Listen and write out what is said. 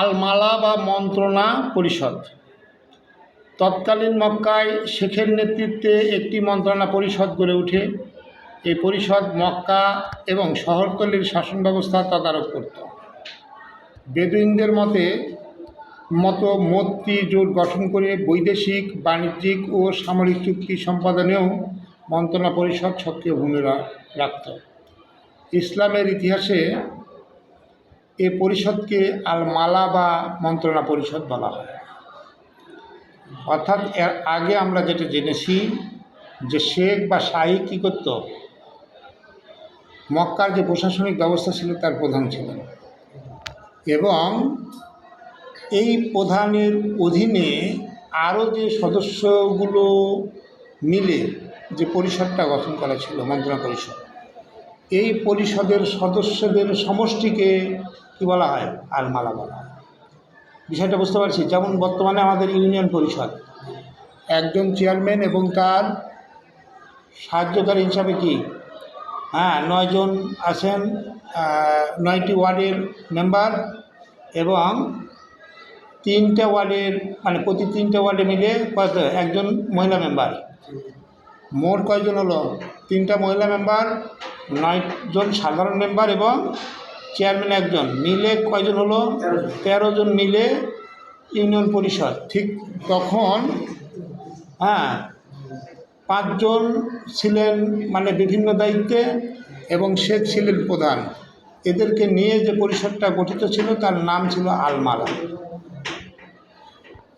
আলমালা বা মন্ত্রণা পরিষদ। তৎকালীন মক্কায় শেখের নেতৃত্বে একটি মন্ত্রণা পরিষদ গড়ে ওঠে। এই পরিষদ মক্কা এবং শহরতলির শাসন ব্যবস্থা তদারক করত। বেদুইনদের মতে, মতো মৈত্রী জোট গঠন করে বৈদেশিক, বাণিজ্যিক ও সামরিক চুক্তি সম্পাদনেও মন্ত্রণা পরিষদ সক্রিয় ভূমিকা রাখত। ইসলামের ইতিহাসে এ পরিষদকে আল মালা বা মন্ত্রণা পরিষদ বলা হয়। অর্থাৎ এর আগে আমরা যেটা জেনেছি যে শেখ বা শাহী কী করত? মক্কার যে প্রশাসনিক ব্যবস্থা ছিল তার প্রধান ছিলেন। এবং এই প্রধানের অধীনে আরও যে সদস্যগুলো মিলে যে পরিষদটা গঠন করা ছিল, মন্ত্রণা পরিষদ, এই পরিষদের সদস্যদের সমষ্টিকে কি বলা হয়? আলমালা বলা হয়। বিষয়টা বুঝতে পারছি? যেমন বর্তমানে আমাদের ইউনিয়ন পরিষদ, একজন চেয়ারম্যান এবং তার সাহায্যকারী হিসাবে কি? হ্যাঁ নয়জন আছেন নয়টি ওয়ার্ডের মেম্বার এবং তিনটে ওয়ার্ডের মানে প্রতি তিনটে ওয়ার্ডে মিলে কত? একজন মহিলা মেম্বার। মোট কয়জন হলো? তিনটা মহিলা মেম্বার, নয়জন সাধারণ মেম্বার এবং চেয়ারম্যান একজন, মিলে কয়জন হলো? তেরো জন মিলে ইউনিয়ন পরিষদ। ঠিক তখন হ্যাঁ পাঁচজন ছিলেন মানে বিভিন্ন দায়িত্বে এবং শেখ ছিলেন প্রধান। এদেরকে নিয়ে যে পরিষদটা গঠিত ছিল, তার নাম ছিল আলমালা